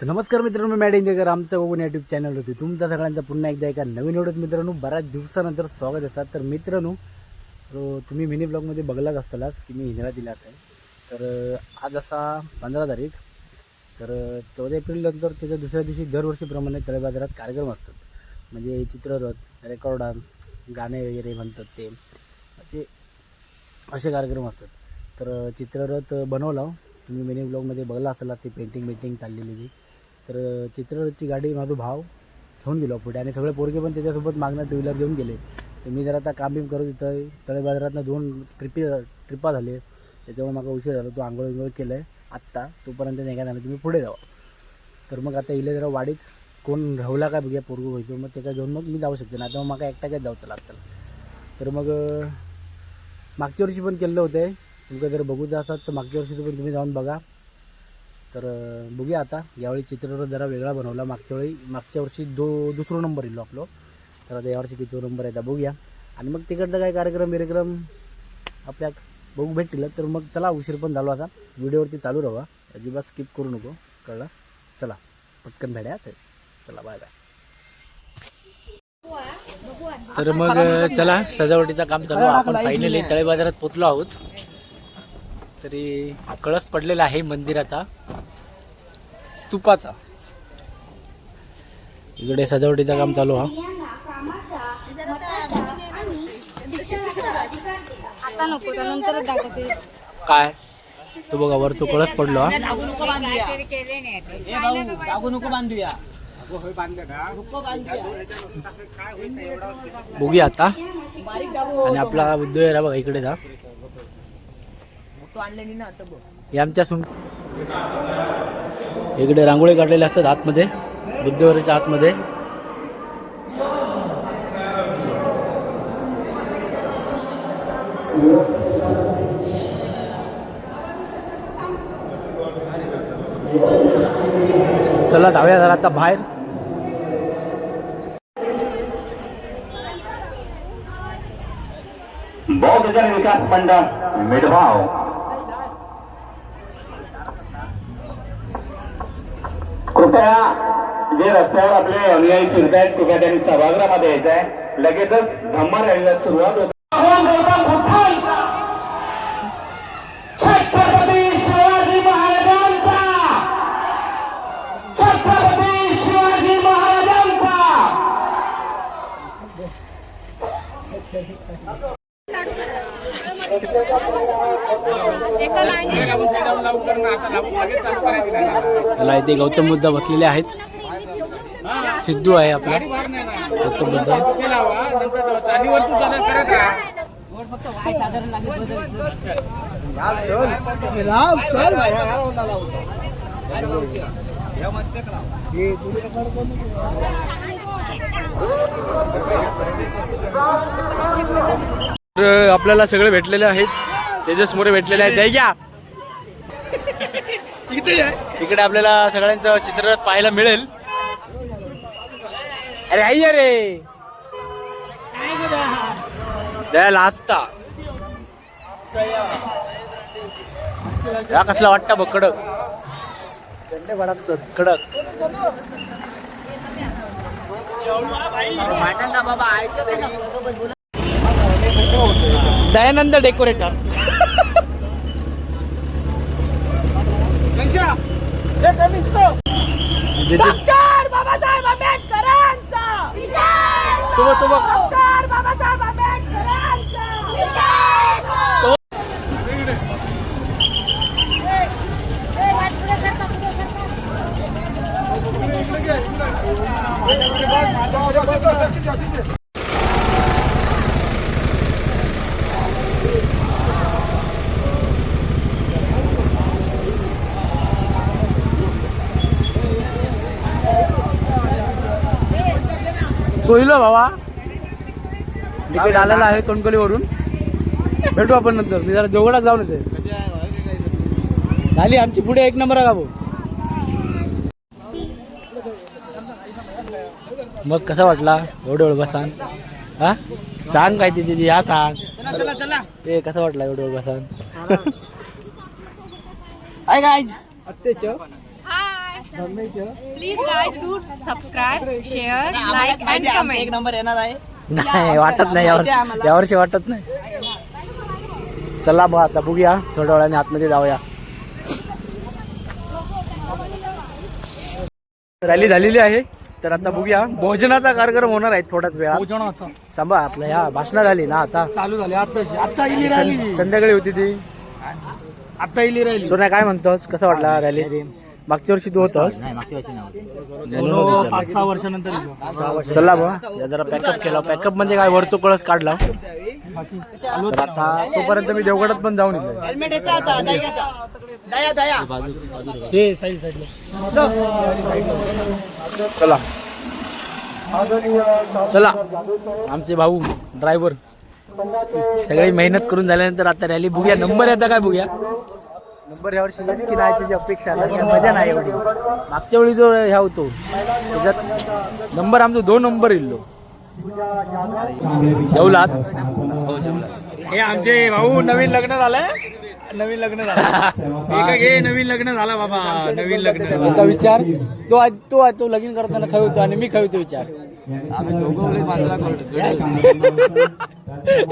तर नमस्कार मित्रांनो मी मॅड इंजेकर आमचं बघून युट्यूब चॅनल होती तुमचा सगळ्यांचं पुन्हा एकदा एका नवीन व्हिडिओत मित्रांनो बऱ्याच दिवसानंतर स्वागत असतात तर मित्रांनो तुम्ही मिनी ब्लॉगमध्ये बघलाच असतालाच की मी हिंद्रा दिला असेल. तर आज असा पंधरा तारीख तर चौदा एप्रिलनंतर त्याच्या दुसऱ्या दिवशी दरवर्षीप्रमाणे तळे बाजारात कार्यक्रम असतात. म्हणजे चित्ररथ रेकॉर्ड डान्स गाणे वगैरे म्हणतात ते. असे असे कार्यक्रम असतात. तर चित्ररथ बनवला हो. तुम्ही मिनी ब्लॉगमध्ये बघला असाल ते पेंटिंग बेंटिंग चाललेली. होती तर अं, चित्ररथची गाडी माझा भाव घेऊन गेलो पुढे. आणि सगळे पोरगे पण त्याच्यासोबत मागणं टू व्हीलर घेऊन गेले. तर मी जरा आता काम बीम करत इथं तळे बाजारातनं दोन ट्रिपी ट्रिपा झाले. त्याच्यामुळे मला उशीर झाला. तो आंघोळ विंघोळ केलं आहे आत्ता तोपर्यंत नाही काय झालं तुम्ही पुढे जावा. तर मग आता इले जरा वाडीत कोण राहूला काय बघूया पोरगू व्हायचो. मग त्याच्या घेऊन मग मी जाऊ शकते. ना आता मग मला एकटा काय जाऊचं लागतं तर मग मागच्या वर्षी पण केलं होतं. तुमचं जर बघूचं असतात तर मागच्या वर्षी पण तुम्ही जाऊन बघा. तर बघूया आता. यावेळी चित्ररथ जरा वेगळा बनवला. मागच्या वेळी मागच्या वर्षी दो दुसरा नंबर येलो आपलो. तर आता यावर्षी किती नंबर आहे. आता बघूया. आणि मग तिकडचा काय कार्यक्रम बिरेक्रम आपल्या बघू भेटतील. तर मग चला उशीर पण झालो आता. व्हिडिओवरती चालू राहा अजिबात स्किप करू नको. कळलं? चला पटकन भेड्या चला बाय बाय तर मग चला सजावटीचं काम चालू. आपण फायनली तळे बाजारात पोचलो आहोत. तरी कळस पडलेला आहे मंदिराचा. स्तूपाचा. इकडे सजावटीचं काम चालू हा. आता नको नंतरच दाखवते. काय? तो बघा वर तो कळस पडलो हा. बघूया आता. आणि आपला बुद्धविहार बघा इकडे जा. हे आमच्या सुं इकडे रांगोळी काढलेल्या असतात आतमध्ये बुद्धविहाराच्या आतमध्ये. चला जाऊया जरा आता बाहेर. बौद्ध जन विकास मंडळ मिडभाव जे रस्त्यावर आपले अनुयायी फिरत आहेत कृपया त्यांनी सभागृहामध्ये यायचं आहे लगेचच धम्मा रॅलीला सुरुवात होते. छत्रपती शिवाजी महाराजांचा! छत्रपती शिवाजी महाराजांचा! त्याला इथे गौतम बुद्ध बसलेले आहेत. सिद्धू आहे आपला. तर आपल्याला सगळे भेटलेले आहेत. तेजस मोरे भेटलेले आहेत. द्या घ्या. इकडे आपल्याला सगळ्यांचं चित्ररथ पाहायला मिळेल. अरे आई अरे द्यायला आत्ता या कसला वाटतं बघ कडक? झंडे भडकतात कडक. दयानंद डेकोरेटर. डॉक्टर बाबासाहेब आंबेडकरांचा तो बघ, तो बघ. डॉक्टर बाबासाहेब आंबेडकरांचा कोहिलो बाबा तिकीट आलेला आहे तोंडकोलीवरून. भेटू आपण नंतर. मी जरा जोगडात जाऊन येते. झाली आमची पुढे एक नंबर आहे का भाऊ मग कसा वाटला? एवढं एवढं बसान. हा? सांग काय तिथे या सांग. ते कसं वाटला एवढं एवढं बसान? Guys अत्तेच hi please guys do subscribe share like and comment number येणार आहे. नाही वाटत नाही यावर. यावर्षी वाटत नाही. चला बघ आता बघूया थोड्या वेळाने आतमध्ये जाऊया. रॅली झालेली आहे. तर आता बघूया भोजनाचा कार्यक्रम होणार आहे थोड्याच वेळात. भोजनाचा. सांभा आपलं ह्या भाषण झाली ना आता. चालू झाले आता संध्याकाळी होती ती. आता इली राहिली सोन्या काय म्हणतोस? कसं वाटला रॅली? मागच्या वर्षी तू होतोस? दोन पाच सहा वर्षानंतर येतो. चला या जरा पॅकअप केला. पॅकअप म्हणजे काय? वरचो कळस काढला. तर आता तोपर्यंत मी देवगडात पण जाऊन येतो हेल्मेट याचा आता दयाचा दया दया हे साईड साईडला. चला. चला. आमचे भाऊ ड्रायव्हर सगळी मेहनत करून झाल्यानंतर आता रॅली बघूया. नंबर येता काय बघूया? नंबर यावर्षी येत की नाही त्याची अपेक्षा आता काय मजा नाही एवढी. मागच्या वेळी जो ह्या होतो त्याच्यात नंबर आमचा दोन नंबर इल्लो. जेवलात? हे आमचे भाऊ नवीन लग्न झालंय. नवीन लग्न झालं एका घे नवीन लग्न झाला बाबा नवीन लग्न. झालं. एका विचार तो आज तो आज तो लगीन करताना खवतो आणि मी खवतो विचार.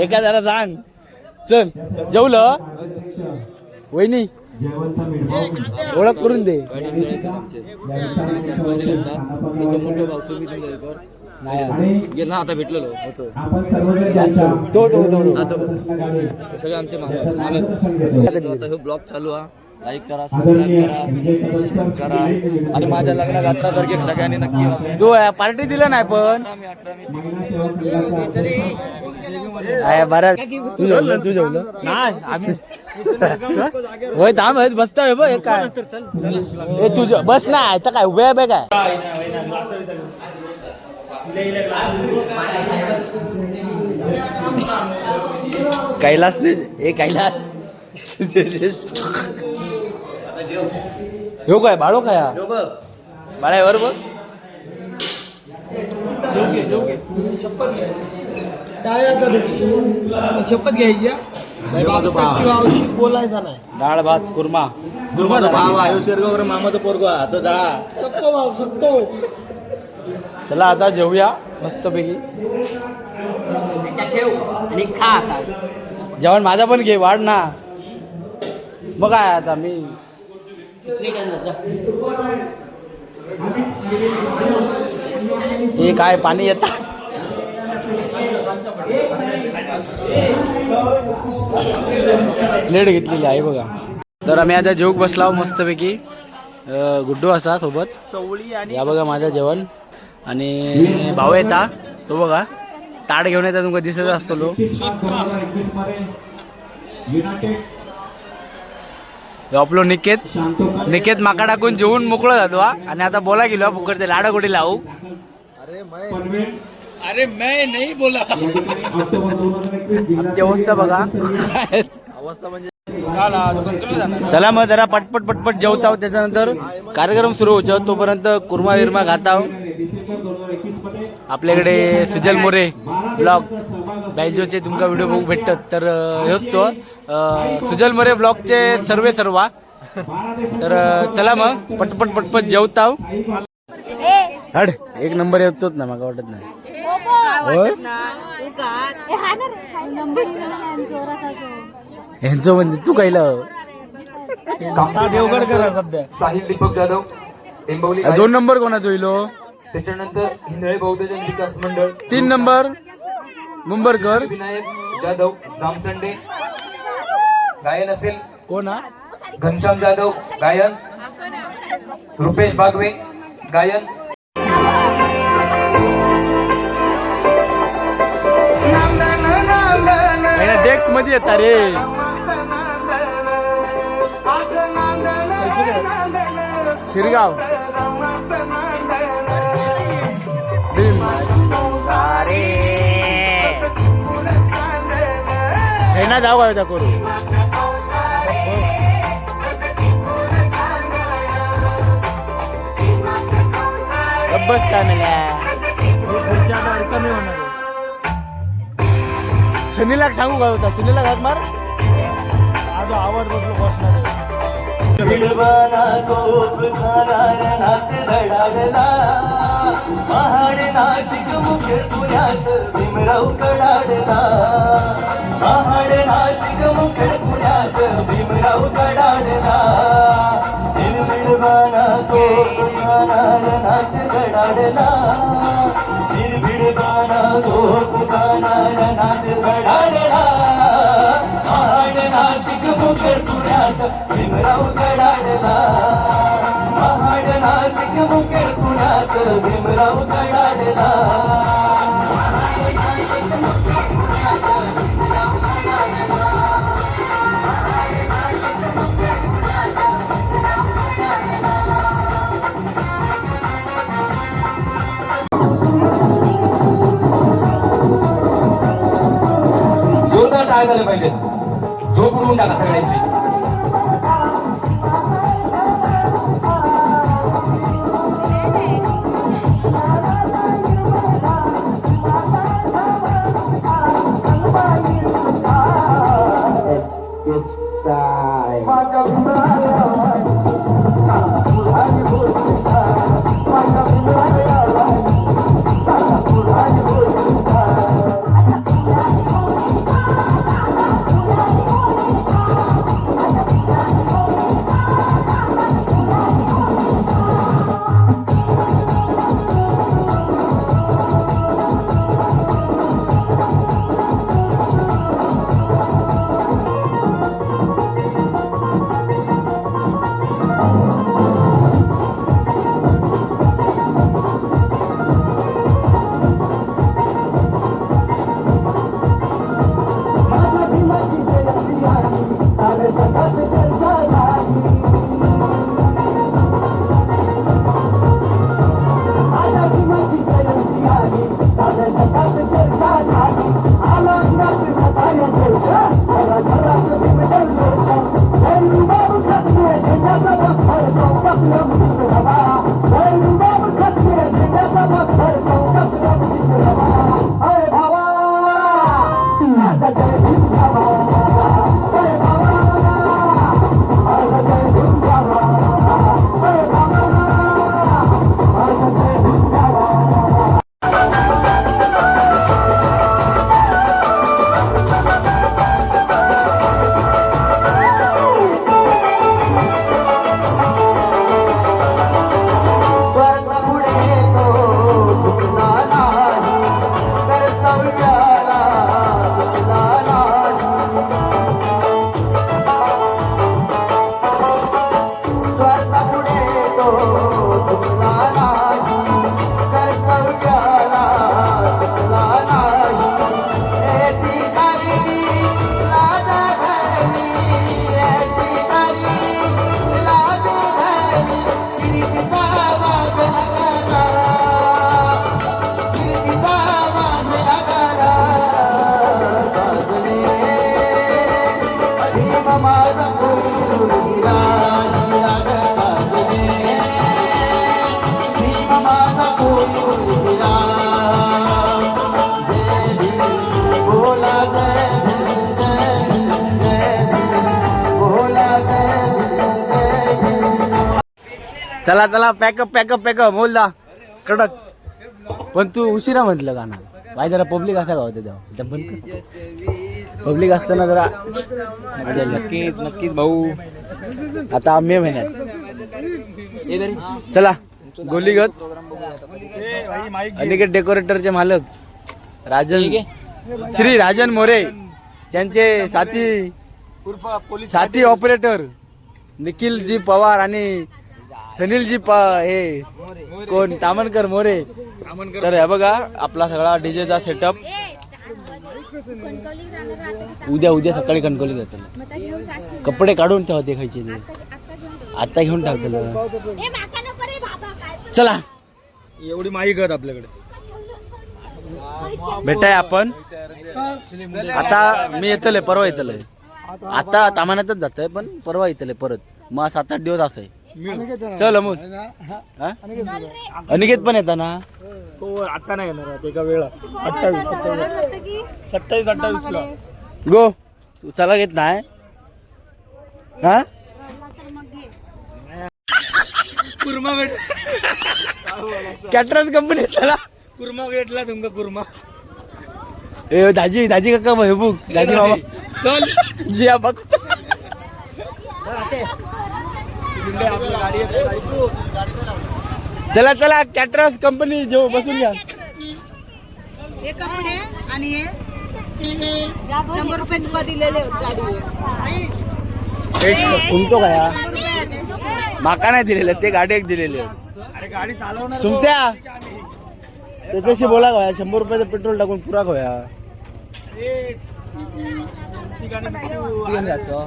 एका जरा सांग. चल जेवलं? वहिनी ओळख करून दे. ना आता भेटलेलो होतो तो तो तो सगळे आमचे आता हे ब्लॉग चालू हा. लाईक करा सबस्क्राईब करा आणि माझ्या लग्नात अठरा तारखेक सगळ्यांनी नक्की या. तो पार्टी दिला नाही पण. अठरा मी अठरा मी आहे बरं. नाही आम्ही होय थांब हे बसता बघ हे काय. ए तू जे- बस ना आता काय उभ्या बे काय. कैलास नाही हे कैलास. ह्यो काय बाळो काय? बाळा बरोबर शपथ घ्यायची आवश्यक बोलायचा नाही डाळ भात कुर्मा. भाव आयुष्य वगैरे मामाचं पोरगो आता जा. चला आता जेवूया मस्तपैकी. ठेव आणि खा आता जेवण माझा पण घे वाढ ना. मग काय आता मी हे काय पाणी येत? लेट घेतलेली आहे बघा. तर आम्ही आता जेवक बसलाव मस्तपैकी. गुड्डू असा सोबत. चवळी आणि या बघा माझं जेवण. आणि भाऊ येता तो. बघा. ताट घेऊन येता तुमका दिसत असतो आपलो निकेत. निकेत माका टाकून जेवून मोकळं जातो हा. आणि आता बोला गेलो फुकटचे लाडा कुठे लावू? अरे मैं नाही बोला. आमची अवस्था बघा. कडे जाणार. चला मग जरा पटपट पटपट जेवताव. त्याच्यानंतर कार्यक्रम सुरू होतो. तोपर्यंत कुर्मा विर्मा खाताव आपल्याकडे सुजल मोरे ब्लॉग. बँजोचे तुमका व्हिडिओ बघू भेटतात. तर हेच तो सुजल मोरे ब्लॉगचे सर्वे सर्वा. तर चला मग पटपट पटपट जेवताव. हड एक नंबर येतोच ना मला वाटत नाही. होय? ह्यांचं म्हणजे तू कायलं देवगड करा सध्या. साहिल दीपक जाधव टेंबवली दोन नंबर कोणाचा होईल हो? त्याच्यानंतर हिंदळे बौद्धजन विकास मंडळ. तीन नंबर. मुंबरकर. विनायक जाधव जामसंडे गायन असेल. कोण हा? घनश्याम जाधव गायन. रुपेश बागवे गायन. डेस्कमध्ये येतात रे. शिरगाव. हे ना जाऊ का करू बस काय पुढच्या आता कमी होणार सुनीला सांगू का होता? सुनीला घात मार. आज आवाज बदलू बसणार महाड नाशिक मुखेड पुण्यात भीमराव कडाडला. महाड नाशिक मुखेड पुण्यात भीमराव कडाडला. निर्भिडबाना तो नाथ कडाडला. निर्भिडबाना तो नाथ कडाडला. रणात महाड नाशिक मुखेड पुण्यात भीमराव भीमराव कडाडला जोरदार झालं पाहिजे झोप उडवून टाका सगळ्यांची. चला चला पॅकअप पॅकअप पॅकअप बोलदा कडक. पण तू उशिरा म्हटलं गाणं. बाय जरा पब्लिक असा गावते तेव्हा पब्लिक असताना जरा. नक्कीच नक्कीच भाऊ. आता मे महिन्यात चला गोलीगत अनिकेत डेकोरेटरचे मालक. राजन श्री राजन मोरे. त्यांचे साथी साथी ऑपरेटर निखिलजी पवार आणि सनीलजी प हे कोण? तामणकर मोरे. तर हे बघा आपला सगळा डीजेचा सेटअप उद्या उद्या सकाळी कणकवली जातील कपडे काढून ठेवा ते खायचे ते. आता घेऊन टाकलं चला. एवढी माही गत आपल्याकडे. भेटाय आपण. आता मी येतले परवा येतले आता तामानातच जातोय पण परवा येतले परत. मग सात आठ दिवस असं आहे चल अमोल. हा? अनिकेत पण येता ना? तो आता नाही येणार आता एका वेळा. अठ्ठावीस. सत्तावीस सत्तावीस अठ्ठावीस ला. गो तू चला घेत नाही. हा? कुर्मा भेट. कॅटरस कंपनी चला. कुर्मा भेटला तुमका कुर्मा. ए दाजी दाजी काका महबूब दाजी मामा. चल. जी हा बघ गुंडे आपल्या गाडी येते. चला चला कॅटरस कंपनी जो बसून घ्या. हे कपडे आणि हे शंभर रुपये तुला दिलेले गाडी. तुमतो काय हा? माका नाही दिलेलं ते गाडी एक दिलेले अरे गाडी चालवणार सुमत्या त्याच्याशी बोला का शंभर रुपयाचं पेट्रोल टाकून पुरा तू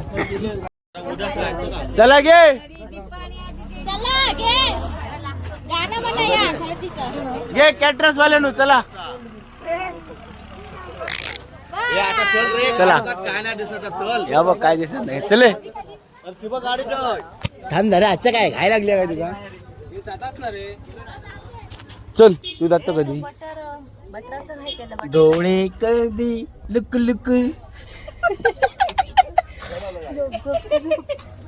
चला म्हणा या कॅटरस वाल्यानु चला. चला काय नाही दिसत चल. या बघ काय दिसत नाही. चले किंवा गाडी ठेव थांब धरे आजच्या काय घाय लागले काय तुला? चल तू जात कधी. डोळे कधी लुक लुक.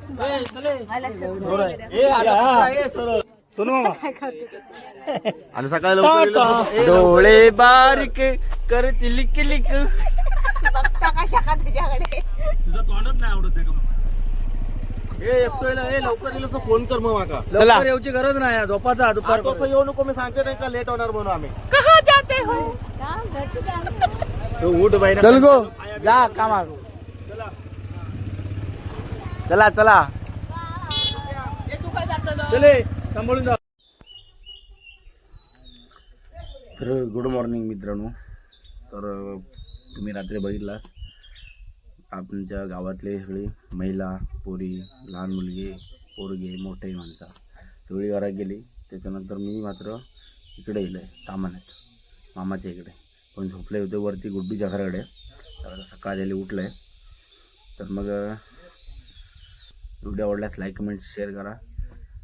आणि सकाळी लवकर डोळे बारीक करती लिक लिक. बघता का तुझ्याकडे तुझं तोंडच नाही आवडत आहे का लवकर फोन कर मग माका. चला. लवकर येऊची गरज नाही झोपाचा दुपार येऊ नको मी सांगते नाही का लेट होणार म्हणून आम्ही. उठ बाई चल गो जा कामा चला चला. चले सांभाळून जा. तर गुड मॉर्निंग मित्रांनो. तर तुम्ही रात्री बघितला आमच्या गावातले सगळे महिला पोरी लहान मुलगी पोरगे मोठे माणसा. सगळी घरात गेली. त्याच्यानंतर मी मात्र इकडे येलो आहे तामान्यात मामाच्या इकडे. पण झोपले होते वरती गुड्डूच्या घराकडे. तर सकाळ झाली उठलं आहे तर मग व्हिडिओ आवडल्यास लाईक कमेंट शेअर करा.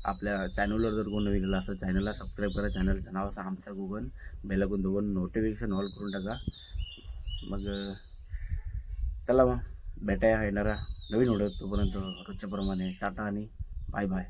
आपल्या चॅनलवर जर कोण नवीन आला असं चॅनलला सबस्क्राईब करा. चॅनलचं नाव असं आमचा गुगल बेलाकून दोघं नोटिफिकेशन ऑल करून टाका. मग चला मग. भेटाया येणारा नवीन व्हिडिओ तोपर्यंत रोजच्याप्रमाणे टाटा आणि बाय बाय